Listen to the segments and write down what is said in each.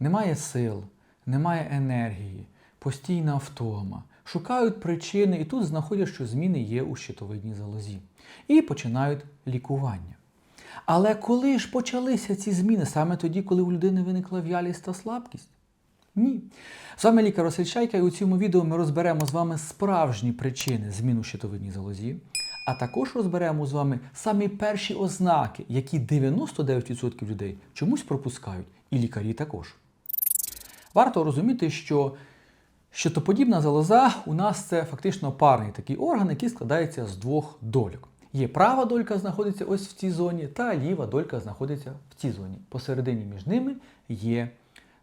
немає сил, немає енергії, постійна втома. Шукають причини і тут знаходять, що зміни є у щитовидній залозі. І починають лікування. Але коли ж почалися ці зміни? Саме тоді, коли у людини виникла в'ялість та слабкість? Ні. З вами лікар Василь Чайка, і у цьому відео ми розберемо з вами справжні причини змін у щитовидній залозі, а також розберемо з вами самі перші ознаки, які 99% людей чомусь пропускають, і лікарі також. Варто розуміти, що щитоподібна залоза у нас це фактично парний такий орган, який складається з двох дольок. Є права долька знаходиться ось в цій зоні, та ліва долька знаходиться в цій зоні. Посередині між ними є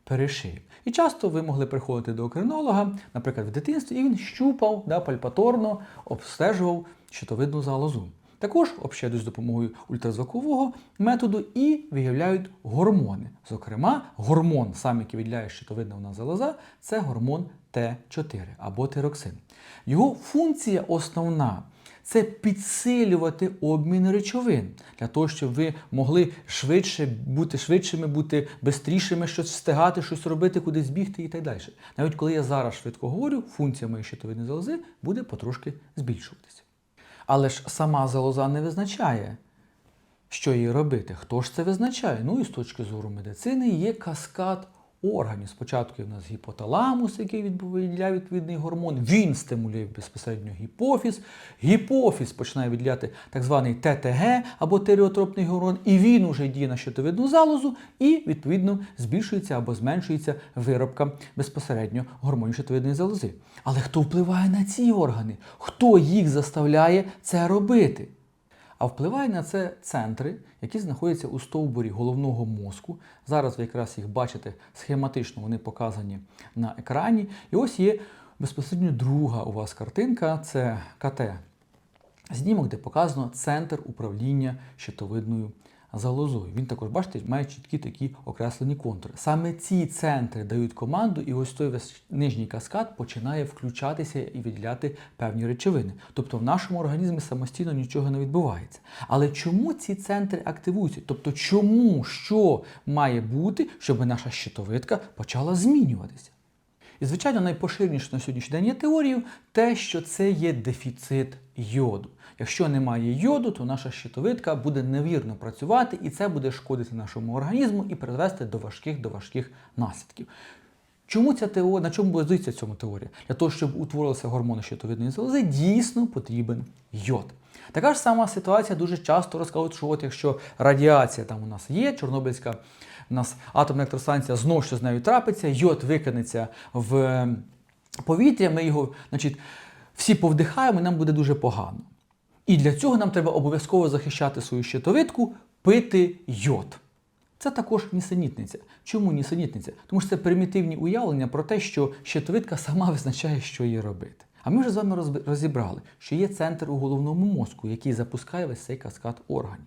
перешийок. І часто ви могли приходити до окринолога, наприклад, в дитинстві, і він щупав да, пальпаторно, обстежував щитовидну залозу. Також общаюють з допомогою ультразвукового методу і виявляють гормони. Зокрема, гормон, сам який виділяє щитовидна у нас залоза, це гормон Т4 або тироксин. Його функція основна це підсилювати обмін речовин для того, щоб ви могли швидше бути швидшими, бути бистрішими, щось встигати, щось робити, кудись бігти і так далі. Навіть коли я зараз швидко говорю, функція моєї щитовидної залози буде потрошки збільшуватися. Але ж сама залоза не визначає, що їй робити. Хто ж це визначає? Ну і з точки зору медицини є каскад органів. Спочатку у нас гіпоталамус, який виділяє відповідний гормон, він стимулює безпосередньо гіпофіз. Гіпофіз починає виділяти так званий ТТГ або тиреотропний гормон, і він уже діє на щитовидну залозу, і відповідно збільшується або зменшується виробка безпосередньо гормонів щитовидної залози. Але хто впливає на ці органи? Хто їх заставляє це робити? А впливає на це центри, які знаходяться у стовбурі головного мозку. Зараз ви якраз їх бачите схематично, вони показані на екрані. І ось є безпосередньо друга у вас картинка це КТ. Знімок, де показано центр управління щитовидною залозою. Він також, бачите, має чіткі такі окреслені контури. Саме ці центри дають команду, і ось той весь нижній каскад починає включатися і виділяти певні речовини. Тобто в нашому організмі самостійно нічого не відбувається. Але чому ці центри активуються? Тобто, чому що має бути, щоб наша щитовидка почала змінюватися? І, звичайно, найпоширеніше на сьогоднішній день є теорією те, що це є дефіцит йоду. Якщо немає йоду, то наша щитовидка буде невірно працювати, і це буде шкодити нашому організму і призвести до важких до важких наслідків. Чому ця теорія, на чому базується цьому теорія? Для того, щоб утворилися гормони щитовидної залози, дійсно потрібен йод. Така ж сама ситуація дуже часто розказують, що от якщо радіація там у нас є, Чорнобильська у нас атомна електростанція знову що з нею трапиться, йод викинеться в повітря, ми його, значить, всі повдихаємо, і нам буде дуже погано. І для цього нам треба обов'язково захищати свою щитовидку, пити йод. Це також нісенітниця. Чому нісенітниця? Тому що це примітивні уявлення про те, що щитовидка сама визначає, що їй робити. А ми вже з вами розібрали, що є центр у головному мозку, який запускає весь цей каскад органів.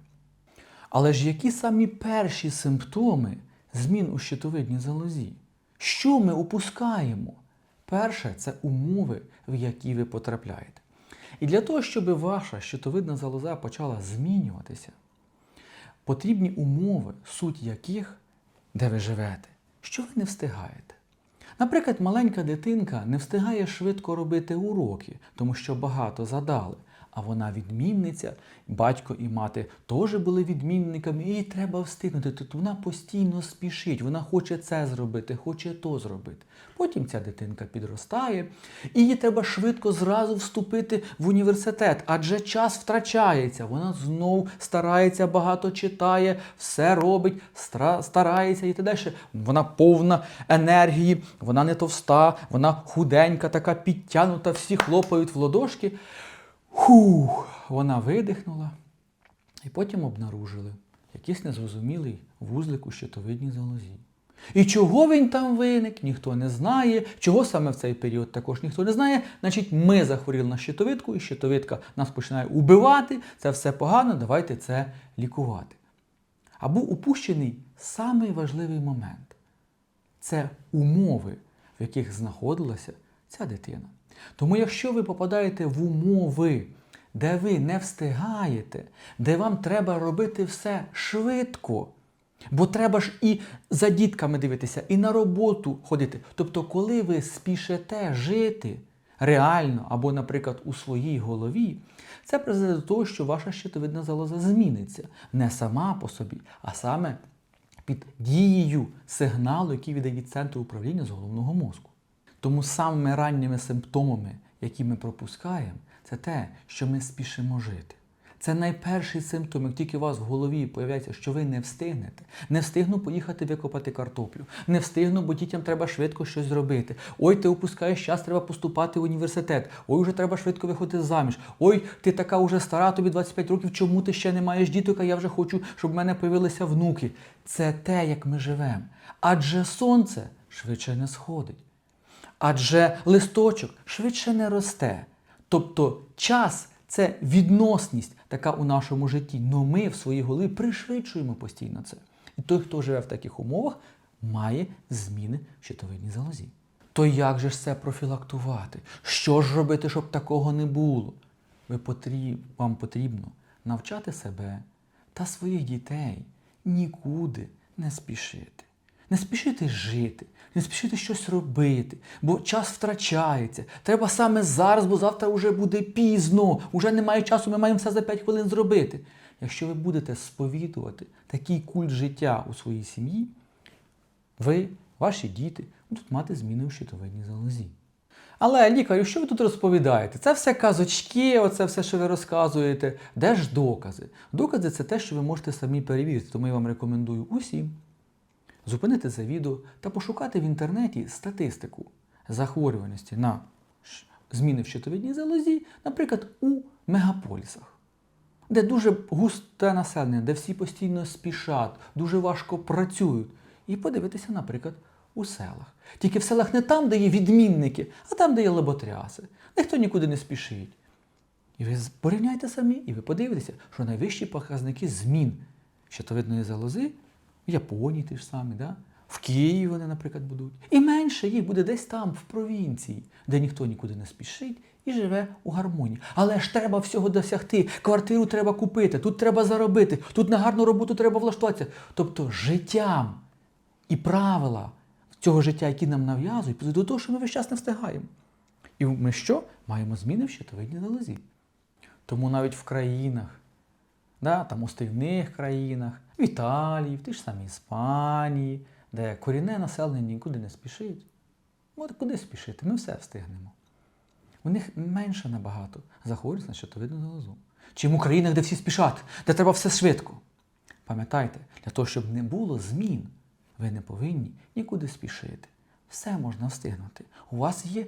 Але ж які самі перші симптоми змін у щитовидній залозі? Що ми упускаємо? Перше це умови, в які ви потрапляєте. І для того, щоб ваша щитовидна залоза почала змінюватися, потрібні умови, суть яких, де ви живете, що ви не встигаєте. Наприклад, маленька дитинка не встигає швидко робити уроки, тому що багато задали. А вона відмінниця, батько і мати теж були відмінниками, і їй треба встигнути. Тобто вона постійно спішить, вона хоче це зробити, хоче то зробити. Потім ця дитинка підростає, і їй треба швидко зразу вступити в університет, адже час втрачається. Вона знов старається, багато читає, все робить, стра- старається і так далі. Вона повна енергії, вона не товста, вона худенька, така підтягнута, всі хлопають в ладошки. Хух, вона видихнула і потім обнаружили якийсь незрозумілий вузлик у щитовидній залозі. І чого він там виник, ніхто не знає. Чого саме в цей період також ніхто не знає. Значить, ми захворіли на щитовидку, і щитовидка нас починає убивати. Це все погано, давайте це лікувати. А був упущений самий важливий момент це умови, в яких знаходилася ця дитина. Тому, якщо ви попадаєте в умови, де ви не встигаєте, де вам треба робити все швидко, Бо треба ж і за дітками дивитися, і на роботу ходити. Тобто, коли ви спішите жити реально або, наприклад, у своїй голові, це призведе до того, що ваша щитовидна залоза зміниться не сама по собі, а саме під дією сигналу, який від центру управління з головного мозку. Тому самими ранніми симптомами, які ми пропускаємо, це те, що ми спішимо жити. Це найперший симптом, як тільки у вас в голові появляється, що ви не встигнете. Не встигну поїхати викопати картоплю. Не встигну, бо дітям треба швидко щось зробити. Ой, ти опускаєш час, треба поступати в університет. Ой, вже треба швидко виходити заміж. Ой, ти така вже стара, тобі 25 років, чому ти ще не маєш діток, а я вже хочу, щоб в мене появилися внуки. Це те, як ми живемо. Адже сонце швидше не сходить. Адже листочок швидше не росте. Тобто час це відносність така у нашому житті. Но ми в своїй голові пришвидшуємо постійно це. І той, хто живе в таких умовах, має зміни в щитовидній залозі. То як же ж це профілактувати? Що ж робити, щоб такого не було? Ви потріб, вам потрібно навчати себе та своїх дітей нікуди не спішити. Не спішити жити, не спішити щось робити, бо час втрачається. Треба саме зараз, бо завтра вже буде пізно, вже немає часу, ми маємо все за 5 хвилин зробити. Якщо ви будете сповідувати такий культ життя у своїй сім'ї, ви, ваші діти будуть мати зміни у щитовидній залозі. Але лікарю, що ви тут розповідаєте? Це все казочки, оце все, що ви розказуєте. Де ж докази? Докази це те, що ви можете самі перевірити. Тому я вам рекомендую усім зупинити це та пошукати в інтернеті статистику захворюваності на зміни в щитовидній залозі, наприклад, у мегаполісах, де дуже густе населення, де всі постійно спішать, дуже важко працюють. І подивитися, наприклад, у селах. Тільки в селах не там, де є відмінники, а там, де є лоботряси. Ніхто нікуди не спішить. І ви порівняйте самі, і ви подивитеся, що найвищі показники змін щитовидної залози в Японії ті ж самі, да? в Києві вони, наприклад, будуть. І менше їх буде десь там, в провінції, де ніхто нікуди не спішить і живе у гармонії. Але ж треба всього досягти. Квартиру треба купити, тут треба заробити, тут на гарну роботу треба влаштуватися. Тобто життям і правила цього життя, які нам нав'язують, до того, що ми весь час не встигаємо. І ми що? Маємо зміни в щитовидній залозі. Тому навіть в країнах, да, там островних країнах, в Італії, в тій ж самій Іспанії, де корінне населення нікуди не спішить. От куди спішити? Ми все встигнемо. У них менше набагато захворюваність на щитовидну залозу. Чим у країнах, де всі спішать, де треба все швидко. Пам'ятайте, для того, щоб не було змін, ви не повинні нікуди спішити. Все можна встигнути. У вас є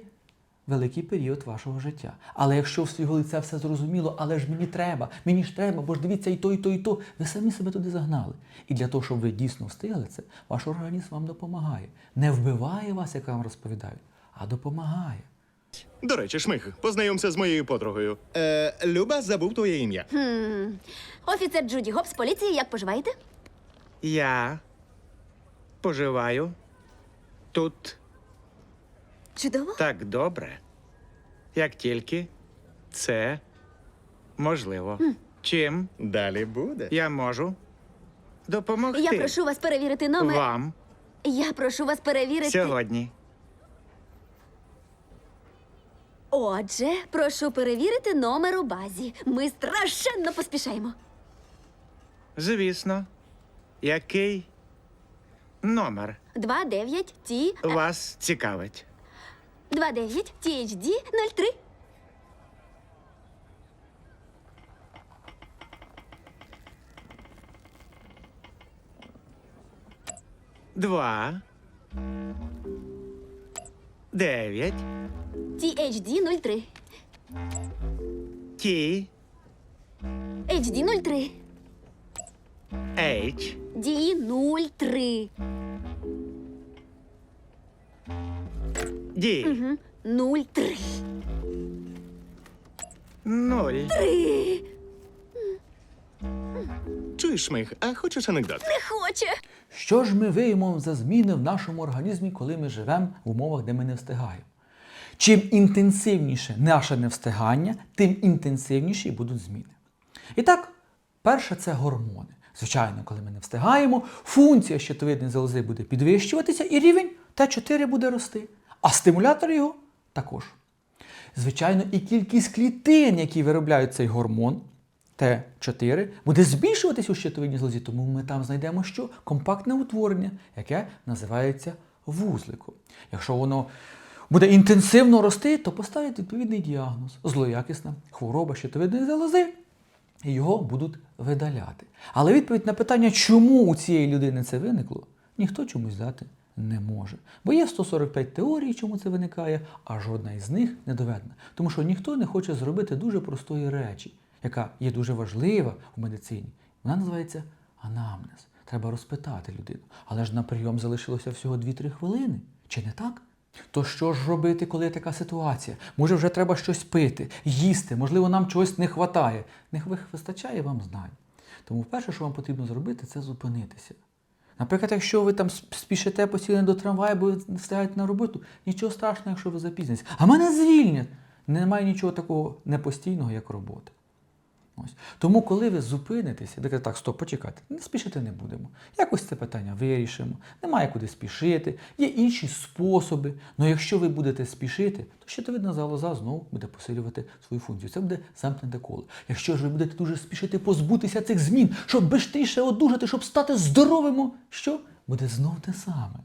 великий період вашого життя. Але якщо в своїй голові це все зрозуміло, але ж мені треба, мені ж треба, бо ж дивіться і то, і то, і то, ви самі себе туди загнали. І для того, щоб ви дійсно встигли це, ваш організм вам допомагає. Не вбиває вас, як вам розповідають, а допомагає. До речі, шмих, познайомся з моєю подругою. Е, Люба забув твоє ім'я. Хм. Офіцер Джуді Гоп з поліції, як поживаєте? Я поживаю тут Чудово. так добре, як тільки це можливо. Чим Далі буде. я можу допомогти Я прошу вас перевірити номер. вам Я прошу вас перевірити. сьогодні? Отже, прошу перевірити номер у базі. Ми страшенно поспішаємо. Звісно, який номер 29 Ті вас цікавить? 29 THD 03. Два. Дев'ять. THD 03. Ті. HD 03. H. D 03. Ді. Угу. 03. Нуль. Три. Чуєш, шмих, а хочеш анекдот? Не хоче. Що ж ми виємо за зміни в нашому організмі, коли ми живемо в умовах, де ми не встигаємо? Чим інтенсивніше наше невстигання, тим інтенсивніші будуть зміни. І так, перше це гормони. Звичайно, коли ми не встигаємо, функція щитовидної залози буде підвищуватися і рівень Т4 буде рости. А стимулятор його також. Звичайно, і кількість клітин, які виробляють цей гормон Т4, буде збільшуватись у щитовидній залозі, тому ми там знайдемо що? Компактне утворення, яке називається вузликом. Якщо воно буде інтенсивно рости, то поставлять відповідний діагноз злоякісна хвороба щитовидної залози, і його будуть видаляти. Але відповідь на питання, чому у цієї людини це виникло, ніхто чомусь дати не може. Бо є 145 теорій, чому це виникає, а жодна із них не доведена. Тому що ніхто не хоче зробити дуже простої речі, яка є дуже важлива в медицині. Вона називається анамнез. Треба розпитати людину. Але ж на прийом залишилося всього 2-3 хвилини. Чи не так? То що ж робити, коли така ситуація? Може, вже треба щось пити, їсти, можливо, нам чогось не вистачає. Не вистачає вам знань. Тому перше, що вам потрібно зробити, це зупинитися. Наприклад, якщо ви там сп- спішите постійно до трамваю, бо ви встигаєте на роботу, нічого страшного, якщо ви запізнитесь. А мене звільнять. Немає нічого такого непостійного, як робота. Ось. Тому, коли ви зупинитеся, кажете, так, стоп, почекайте, не спішити не будемо. Якось це питання вирішимо, немає куди спішити, є інші способи. Але якщо ви будете спішити, то щитовидна залоза знову буде посилювати свою функцію. Це буде замкнене коло. Якщо ж ви будете дуже спішити позбутися цих змін, щоб швидше одужати, щоб стати здоровим, що буде знов те саме.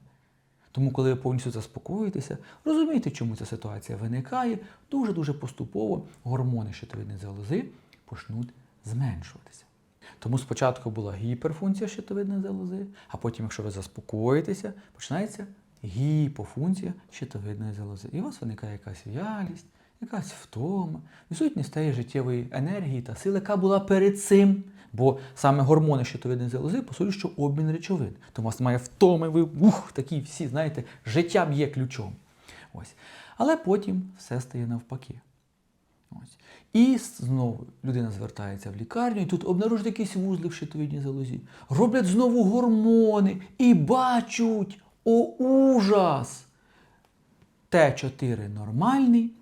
Тому, коли ви повністю заспокоїтеся, розумієте, чому ця ситуація виникає, дуже-дуже поступово гормони щитовидної залози почнуть зменшуватися. Тому спочатку була гіперфункція щитовидної залози, а потім, якщо ви заспокоїтеся, починається гіпофункція щитовидної залози. І у вас виникає якась вялість, якась втома, відсутність тієї життєвої енергії та сили, яка була перед цим. Бо саме гормони щитовидної залози посилюють, що обмін речовин. Тому у вас має втоми, ви ух, такі всі, знаєте, життя б'є ключом. Ось. Але потім все стає навпаки. Ось. І знову людина звертається в лікарню, і тут обнаружують якийсь вузлик в щитовидній залозі. Роблять знову гормони і бачать, о ужас! Т4 нормальний,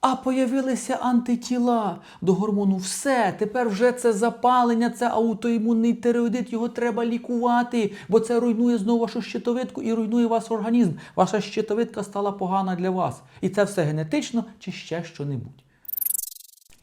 а появилися антитіла до гормону. Все, тепер вже це запалення, це аутоімунний тиреоїдит, його треба лікувати, бо це руйнує знову вашу щитовидку і руйнує ваш організм. Ваша щитовидка стала погана для вас. І це все генетично чи ще що-небудь.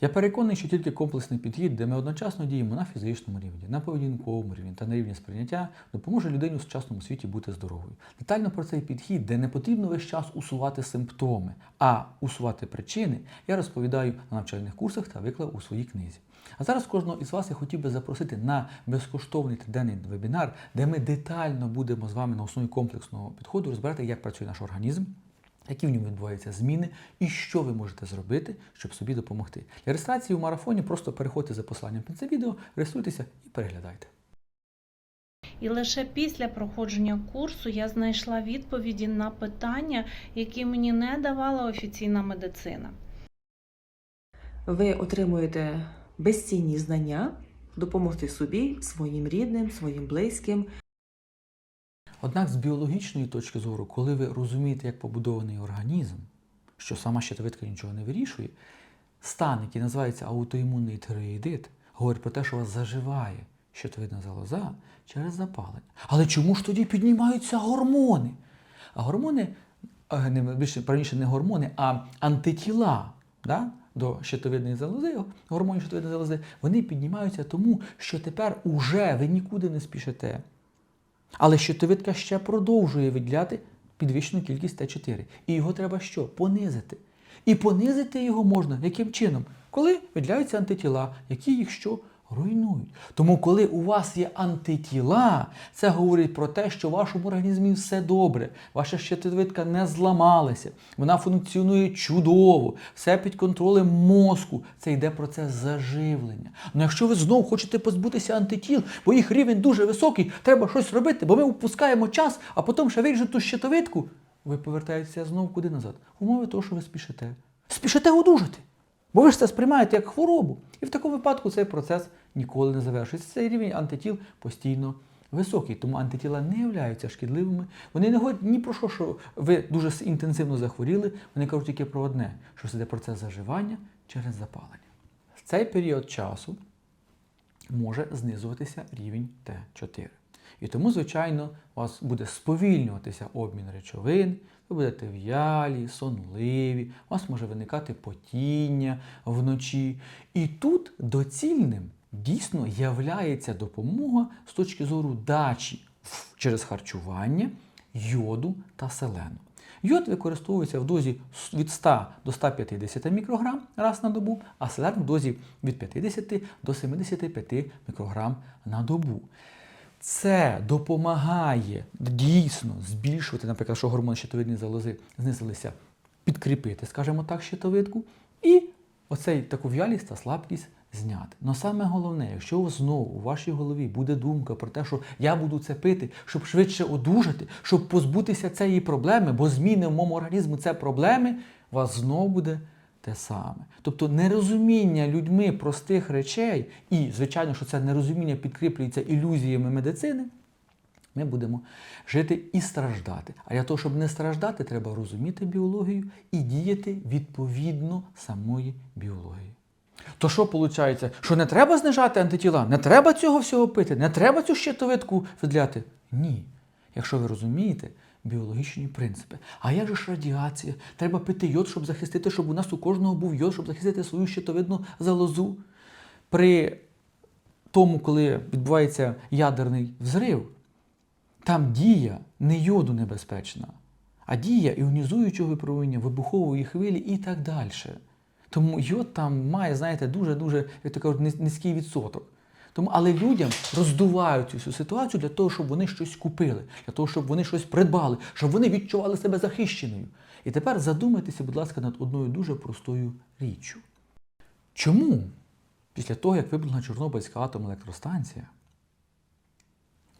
Я переконаний, що тільки комплексний підхід, де ми одночасно діємо на фізичному рівні, на поведінковому рівні та на рівні сприйняття, допоможе людині у сучасному світі бути здоровою. Детально про цей підхід, де не потрібно весь час усувати симптоми, а усувати причини, я розповідаю на навчальних курсах та виклав у своїй книзі. А зараз кожного із вас я хотів би запросити на безкоштовний триденний вебінар, де ми детально будемо з вами на основі комплексного підходу розбирати, як працює наш організм, які в ньому відбуваються зміни і що ви можете зробити, щоб собі допомогти. Для реєстрації в марафоні просто переходьте за посиланням під це відео, реєструйтеся і переглядайте. І лише після проходження курсу я знайшла відповіді на питання, які мені не давала офіційна медицина. ви отримуєте безцінні знання, допомогти собі, своїм рідним, своїм близьким. Однак з біологічної точки зору, коли ви розумієте, як побудований організм, що сама щитовидка нічого не вирішує, стан, який називається аутоімунний тиреоїдит, говорить про те, що у вас заживає щитовидна залоза через запалення. Але чому ж тоді піднімаються гормони? А гормони, не більше раніше не гормони, а антитіла да, до щитовидної залози, гормонів щитовидної залози, вони піднімаються тому, що тепер уже ви нікуди не спішите. Але щитовидка ще продовжує виділяти підвищену кількість Т4. І його треба що? Понизити. І понизити його можна яким чином? Коли виділяються антитіла, які їх що? Руйнують. Тому, коли у вас є антитіла, це говорить про те, що в вашому організмі все добре, ваша щитовидка не зламалася, вона функціонує чудово, все під контролем мозку. Це йде процес заживлення. Ну якщо ви знову хочете позбутися антитіл, бо їх рівень дуже високий, треба щось робити, бо ми впускаємо час, а потім ще виріжуть ту щитовидку, ви повертаєтеся знову куди назад? Умови того, що ви спішите. Спішите одужати. Бо ви ж це сприймаєте як хворобу. І в такому випадку цей процес ніколи не завершується. Цей рівень антитіл постійно високий, тому антитіла не являються шкідливими. Вони не говорять ні про що, що ви дуже інтенсивно захворіли. Вони кажуть тільки про одне, що це йде процес заживання через запалення. В цей період часу може знизуватися рівень Т4. І тому, звичайно, у вас буде сповільнюватися обмін речовин, ви будете в'ялі, сонливі, у вас може виникати потіння вночі. І тут доцільним дійсно являється допомога з точки зору дачі через харчування йоду та селену. Йод використовується в дозі від 100 до 150 мікрограм раз на добу, а селен в дозі від 50 до 75 мікрограм на добу. Це допомагає дійсно збільшувати, наприклад, що гормони щитовидної залози знизилися, підкріпити, скажімо так, щитовидку, і оцей таку в'ялість та слабкість зняти. Но саме головне, якщо знову у вашій голові буде думка про те, що я буду це пити, щоб швидше одужати, щоб позбутися цієї проблеми, бо зміни в моєму організму це проблеми, у вас знову буде те саме. Тобто нерозуміння людьми простих речей, і, звичайно, що це нерозуміння підкріплюється ілюзіями медицини, ми будемо жити і страждати. А для того, щоб не страждати, треба розуміти біологію і діяти відповідно самої біології. То що виходить? Що не треба знижати антитіла? Не треба цього всього пити? Не треба цю щитовидку виділяти? Ні. Якщо ви розумієте біологічні принципи. А як же ж радіація? Треба пити йод, щоб захистити, щоб у нас у кожного був йод, щоб захистити свою щитовидну залозу. При тому, коли відбувається ядерний взрив, там дія не йоду небезпечна, а дія іонізуючого випромінення, вибухової хвилі і так далі. Тому йод там має, знаєте, дуже-дуже, як то кажуть, низ- низький відсоток. Тому, але людям роздувають цю ситуацію для того, щоб вони щось купили, для того, щоб вони щось придбали, щоб вони відчували себе захищеною. І тепер задумайтеся, будь ласка, над одною дуже простою річчю. Чому після того, як вибухнула Чорнобильська атомна електростанція,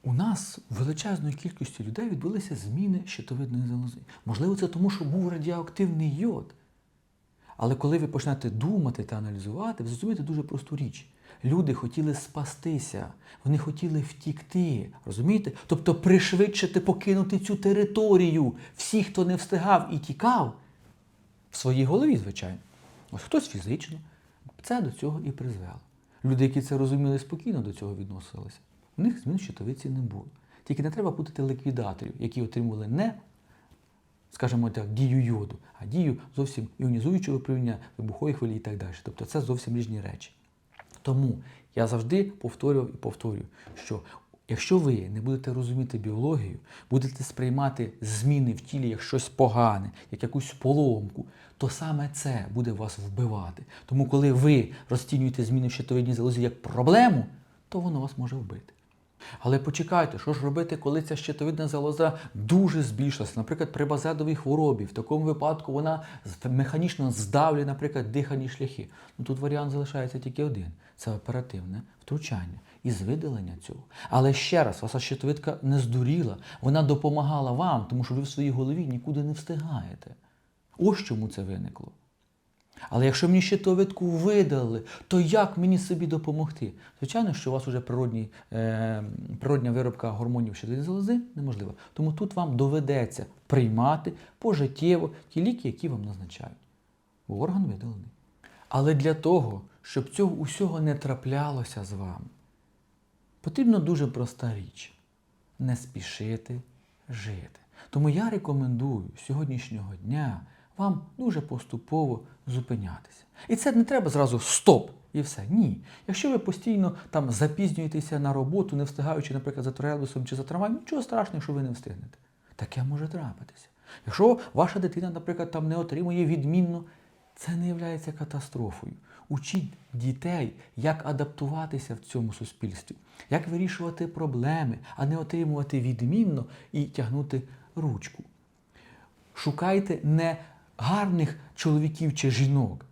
у нас у величезної кількості людей відбулися зміни щитовидної залози. Можливо, це тому, що був радіоактивний йод. Але коли ви почнете думати та аналізувати, ви зрозумієте дуже просту річ. Люди хотіли спастися, вони хотіли втікти. Розумієте? Тобто пришвидшити покинути цю територію. Всі, хто не встигав і тікав, в своїй голові, звичайно. Ось хтось фізично. Це до цього і призвело. Люди, які це розуміли, спокійно до цього відносилися. У них змін щитовиці не було. Тільки не треба путати ліквідаторів, які отримували не, скажімо так, дію йоду, а дію зовсім іонізуючого випромінення, вибухової хвилі і так далі. Тобто це зовсім різні речі. Тому я завжди повторював і повторюю, що якщо ви не будете розуміти біологію, будете сприймати зміни в тілі як щось погане, як якусь поломку, то саме це буде вас вбивати. Тому, коли ви розцінюєте зміни в щитовидній залозі як проблему, то воно вас може вбити. Але почекайте, що ж робити, коли ця щитовидна залоза дуже збільшилася, наприклад, при базедовій хворобі. В такому випадку вона механічно здавлює, наприклад, дихальні шляхи. Ну тут варіант залишається тільки один це оперативне втручання із видалення цього. Але ще раз, ваша щитовидка не здуріла, вона допомагала вам, тому що ви в своїй голові нікуди не встигаєте. Ось чому це виникло. Але якщо мені щитовидку видали, то як мені собі допомогти? Звичайно, що у вас вже природні, е, природня виробка гормонів щитовидної залози неможлива. Тому тут вам доведеться приймати пожиттєво ті ліки, які вам назначають. Орган видалений. Але для того, щоб цього усього не траплялося з вами, потрібна дуже проста річ не спішити жити. Тому я рекомендую сьогоднішнього дня вам дуже поступово зупинятися. І це не треба зразу стоп і все. Ні. Якщо ви постійно там запізнюєтеся на роботу, не встигаючи, наприклад, за тролейбусом чи за трамваєм, нічого страшного, що ви не встигнете. Таке може трапитися. Якщо ваша дитина, наприклад, там не отримує відмінно, це не є катастрофою. Учіть дітей, як адаптуватися в цьому суспільстві, як вирішувати проблеми, а не отримувати відмінно і тягнути ручку. Шукайте не гарних чоловіків чи жінок,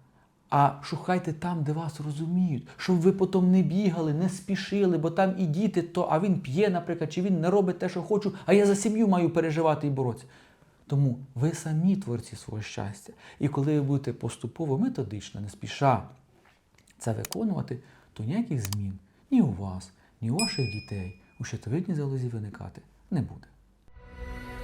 а шукайте там, де вас розуміють, щоб ви потім не бігали, не спішили, бо там і діти, то, а він п'є, наприклад, чи він не робить те, що хочу, а я за сім'ю маю переживати і боротися. Тому ви самі творці свого щастя. І коли ви будете поступово, методично, не спіша це виконувати, то ніяких змін ні у вас, ні у ваших дітей у щитовидній залозі виникати не буде.